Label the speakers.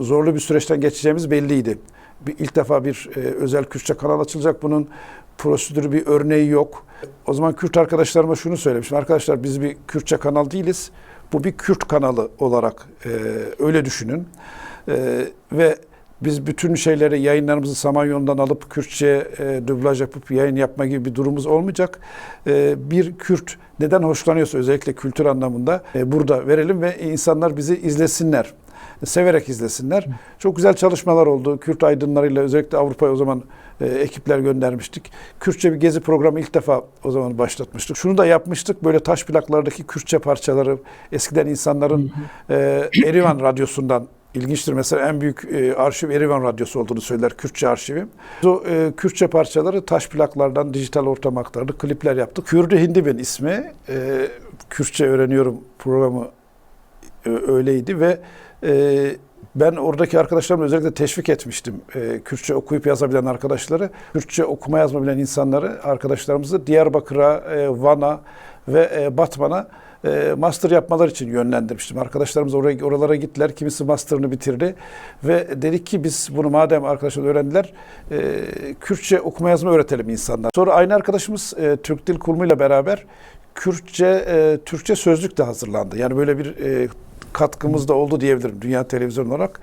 Speaker 1: zorlu bir süreçten geçeceğimiz belliydi. Bir, ilk defa bir e, özel Kürtçe kanal açılacak. Bunun prosedürü bir örneği yok. O zaman Kürt arkadaşlarıma şunu söylemiştim. Arkadaşlar biz bir Kürtçe kanal değiliz. Bu bir Kürt kanalı olarak e, öyle düşünün. E, ve biz bütün şeyleri yayınlarımızı Samanyolu'ndan alıp Kürtçe e, dublaj yapıp yayın yapma gibi bir durumumuz olmayacak. E, bir Kürt neden hoşlanıyorsa özellikle kültür anlamında e, burada verelim ve insanlar bizi izlesinler. Severek izlesinler. Çok güzel çalışmalar oldu. Kürt aydınlarıyla özellikle Avrupa'ya o zaman e, ekipler göndermiştik. Kürtçe bir gezi programı ilk defa o zaman başlatmıştık. Şunu da yapmıştık. Böyle taş plaklardaki Kürtçe parçaları eskiden insanların e, Erivan Radyosu'ndan İlginçtir mesela en büyük e, arşiv Erivan Radyosu olduğunu söyler Kürtçe arşivi. O e, Kürtçe parçaları taş plaklardan dijital ortama aktardık, klipler yaptık. Kürdü Hindibin ismi, e, Kürtçe öğreniyorum programı e, öyleydi ve e, ben oradaki arkadaşlarımı özellikle teşvik etmiştim. E, Kürtçe okuyup yazabilen arkadaşları, Kürtçe okuma yazma bilen insanları, arkadaşlarımızı Diyarbakır'a, e, Van'a ve e, Batman'a e, master yapmalar için yönlendirmiştim. Arkadaşlarımız oraya oralara gittiler. Kimisi master'ını bitirdi ve dedik ki biz bunu madem arkadaşlar öğrendiler e, Kürtçe okuma yazma öğretelim insanlar. Sonra aynı arkadaşımız e, Türk Dil Kurumu ile beraber Kürtçe e, Türkçe sözlük de hazırlandı. Yani böyle bir e, katkımız da oldu diyebilirim dünya televizyonu olarak.